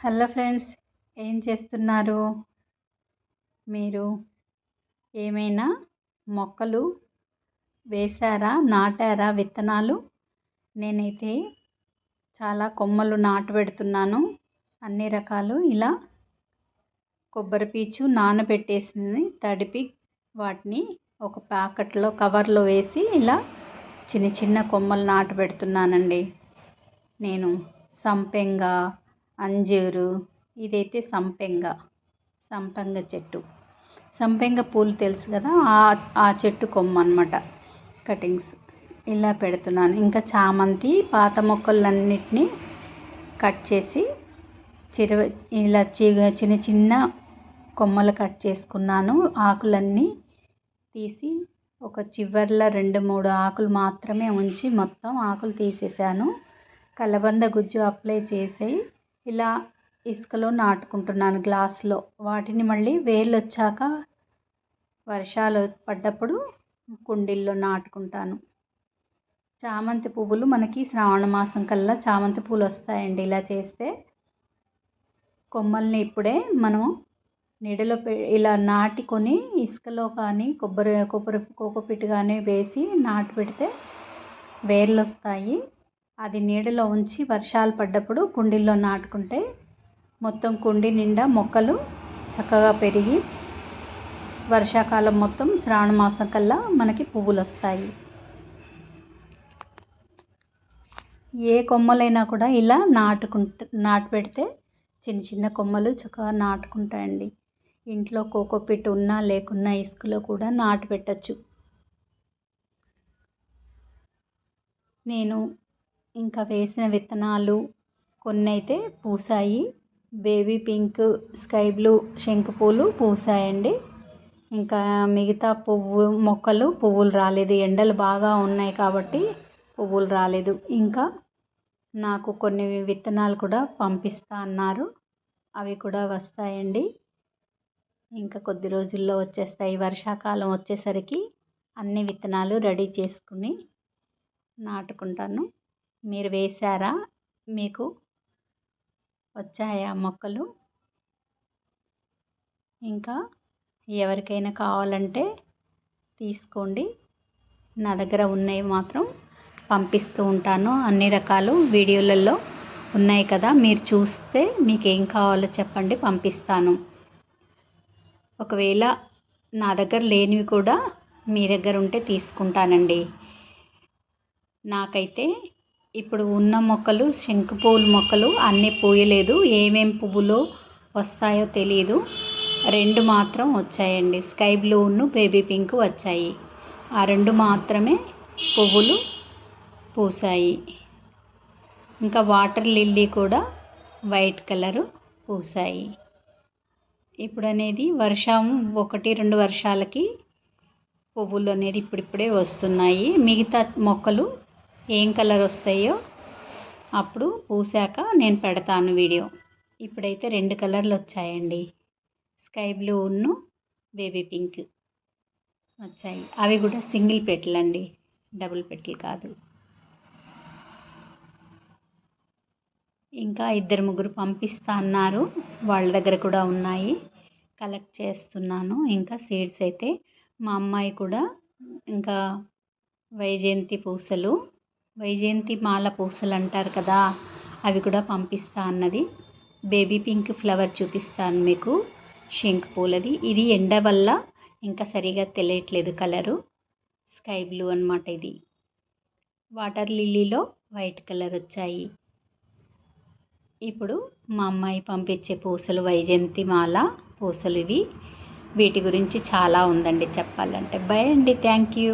Hello friends ఏం చేస్తున్నారు? మీరు ఏమైనా మొక్కలు వేశారా నాటారా విత్తనాలు? నేనైతే చాలా కొమ్మలు నాటు పెడుతున్నాను. అన్ని రకాలు ఇలా కొబ్బరి పీచు నానబెట్టేసింది తడిపి వాటిని ఒక ప్యాకెట్లో కవర్లో వేసి ఇలా చిన్న చిన్న కొమ్మలు నాటు పెడుతున్నానండి. నేను సంపెంగ అంజూరు. ఇదైతే సంపెంగ. సంపెంగ చెట్టు. సంపెంగ పూలు తెలుసు కదా? ఆ చెట్టు కొమ్మ అనమాట కటింగ్స్. ఇలా పెడుతున్నాను. ఇంకా చామంతి పాత మొక్కలన్నిటినీ కట్ చేసి చిరవ ఇలా చిన్న చిన్న కొమ్మలు కట్ చేసుకున్నాను. ఆకులన్నీ తీసి ఒక చివర్లో రెండు మూడు ఆకులు మాత్రమే ఉంచి మొత్తం ఆకులు తీసేసాను. కలబంద గుజ్జు అప్లై చేసి ఇలా ఇసుకలో నాటుకుంటున్నాను గ్లాస్లో. వాటిని మళ్ళీ వేర్లు వచ్చాక వర్షాలు పడ్డప్పుడు కుండీల్లో నాటుకుంటాను. చామంతి పువ్వులు మనకి శ్రావణ మాసం కల్లా చామంతి పూలు వస్తాయండి ఇలా చేస్తే కొమ్మల్ని ఇప్పుడే మనం నీడలో పె ఇలా నాటుకొని ఇసుకలో కానీ కొబ్బరి కొబ్బరి కోకోపిట్ కానీ వేసి నాటు పెడితే వేర్లు వస్తాయి అది నీడలో ఉంచి వర్షాలు పడ్డప్పుడు కుండీల్లో నాటుకుంటే మొత్తం కుండీ నిండా మొక్కలు చక్కగా పెరిగి వర్షాకాలం మొత్తం శ్రావణ మాసం కల్లా మనకి పువ్వులు వస్తాయి ఏ కొమ్మలైనా కూడా ఇలా నాటుకుంట నాటు పెడితే చిన్న చిన్న కొమ్మలు చక్కగా నాటుకుంటాయండి. ఇంట్లో కోకోపిట్ ఉన్నా లేకున్నా ఇసుకలో కూడా నాటు పెట్టచ్చు. నేను ఇంకా వేసిన విత్తనాలు కొన్ని అయితే పూసాయి. బేబీ పింక్ స్కై బ్లూ శంకు పూలు పూసాయండి. ఇంకా మిగతా పువ్వు మొక్కలు పువ్వులు రాలేదు. ఎండలు బాగా ఉన్నాయి కాబట్టి పువ్వులు రాలేదు. ఇంకా నాకు కొన్ని విత్తనాలు కూడా పంపిస్తా అన్నారు. అవి కూడా వస్తాయండి. ఇంకా కొద్ది రోజుల్లో వచ్చేస్తాయి. వర్షాకాలం వచ్చేసరికి అన్ని విత్తనాలు రెడీ చేసుకుని నాటుకుంటాను. మీరు వేశారా మీకు వచ్చాయా మొక్కలు? ఇంకా ఎవరికైనా కావాలంటే తీసుకోండి. నా దగ్గర ఉన్నాయి మాత్రం పంపిస్తూ ఉంటాను. అన్ని రకాలు వీడియోలలో ఉన్నాయి కదా మీరు చూస్తే మీకు ఏం కావాలో చెప్పండి పంపిస్తాను. ఒకవేళ నా దగ్గర లేనివి కూడా మీ దగ్గర ఉంటే తీసుకుంటానండి. నాకైతే ఇప్పుడు ఉన్న మొక్కలు శంకుపూల మొక్కలు అన్నీ పూయలేదు. ఏమేం పువ్వులు వస్తాయో తెలియదు రెండు మాత్రం వచ్చాయండి. స్కై బ్లూను బేబీ పింక్ వచ్చాయి. ఆ రెండు మాత్రమే పువ్వులు పూసాయి ఇంకా వాటర్ లిల్లీ కూడా వైట్ కలరు పూసాయి ఇప్పుడు అనేది వర్షం ఒకటి రెండు వర్షాలకి పువ్వులు అనేది ఇప్పుడిప్పుడే వస్తున్నాయి. మిగతా మొక్కలు ఏం కలర్ వస్తాయో అప్పుడు పూసాక నేను పెడతాను వీడియో. ఇప్పుడైతే రెండు కలర్లు వచ్చాయండి. స్కై బ్లూ ఉన్ను బేబీ పింక్ వచ్చాయి. అవి కూడా సింగిల్ పెట్టలండి. డబుల్ పెట్టలు కాదు. ఇంకా ఇద్దరు ముగ్గురు పంపిస్తా అన్నారు. వాళ్ళ దగ్గర కూడా ఉన్నాయి. కలెక్ట్ చేస్తున్నాను. ఇంకా సీడ్స్ అయితే మా అమ్మాయి కూడా ఇంకా వైజయంతి పూసలు వైజయంతి మాల పూసలు అంటారు కదా అవి కూడా పంపిస్తా అన్నది. బేబీ పింక్ ఫ్లవర్ చూపిస్తాను మీకు షింక్ పూలది. ఇది ఎండ వల్ల ఇంకా సరిగా తెలియట్లేదు కలరు. స్కై బ్లూ అనమాట ఇది. వాటర్ లిల్లీలో వైట్ కలర్ వచ్చాయి. ఇప్పుడు మా అమ్మాయి పంపించే పూసలు వైజయంతి మాల పూసలు ఇవి. వీటి గురించి చాలా ఉందండి చెప్పాలంటే. బై అండి థ్యాంక్ యూ